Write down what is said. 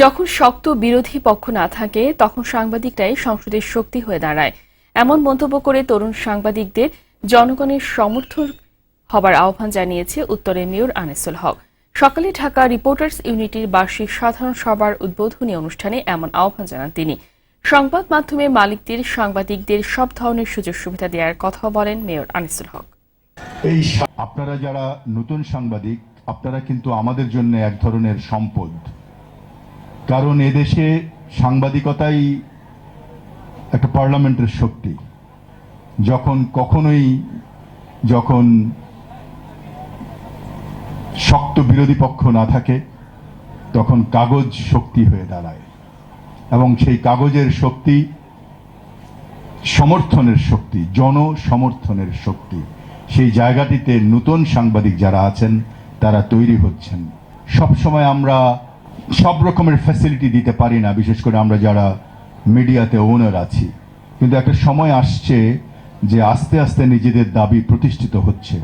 যখন শক্ত বিরোধী পক্ষ না থাকে, তখন সাংবাদিকরাই সংসদের শক্তি হয়ে দাঁড়ায়। এমন মন্তব্য করে তরুণ সাংবাদিকদের জনগণের সমর্থন হবার আহ্বান জানিয়েছে উত্তরের মেয়র আনিসুল হক। সকালে ঢাকা রিপোর্টার্স ইউনিটির বার্ষিক সাধারণ সভার উদ্বোধনী অনুষ্ঠানে এমন আহ্বান জানান তিনি। সংবাদ মাধ্যমে মালিকদের, সাংবাদিকদের সব ধরনের সুযোগ সুবিধা দেওয়ার কথা বলেন মেয়র আনিসুল হক। এই আপনারা যারা নতুন সাংবাদিক, আপনারা কিন্তু আমাদের জন্য এক ধরনের সম্পদ। কারণ এদেশে সাংবাদিকতাই একটা পার্লামেন্টের শক্তি। যখন কখনোই, যখন শক্ত বিরোধী পক্ষ না থাকে, তখন কাগজ শক্তি হয়ে দাঁড়ায়। এবং সেই কাগজের শক্তি সমর্থনের শক্তি জন সমর্থনের শক্তি। সেই জায়গাটিতে নতুন সাংবাদিক যারা আছেন, তারা তৈরি হচ্ছেন। সব সময় আমরা সব রকমের ফ্যাসিলিটি দিতে পারি না, বিশেষ করে আমরা যারা মিডিয়াতে ওনার আছি। কিন্তু একটা সময় আসছে যে আস্তে আস্তে নিজেদের দাবি প্রতিষ্ঠিত হচ্ছে।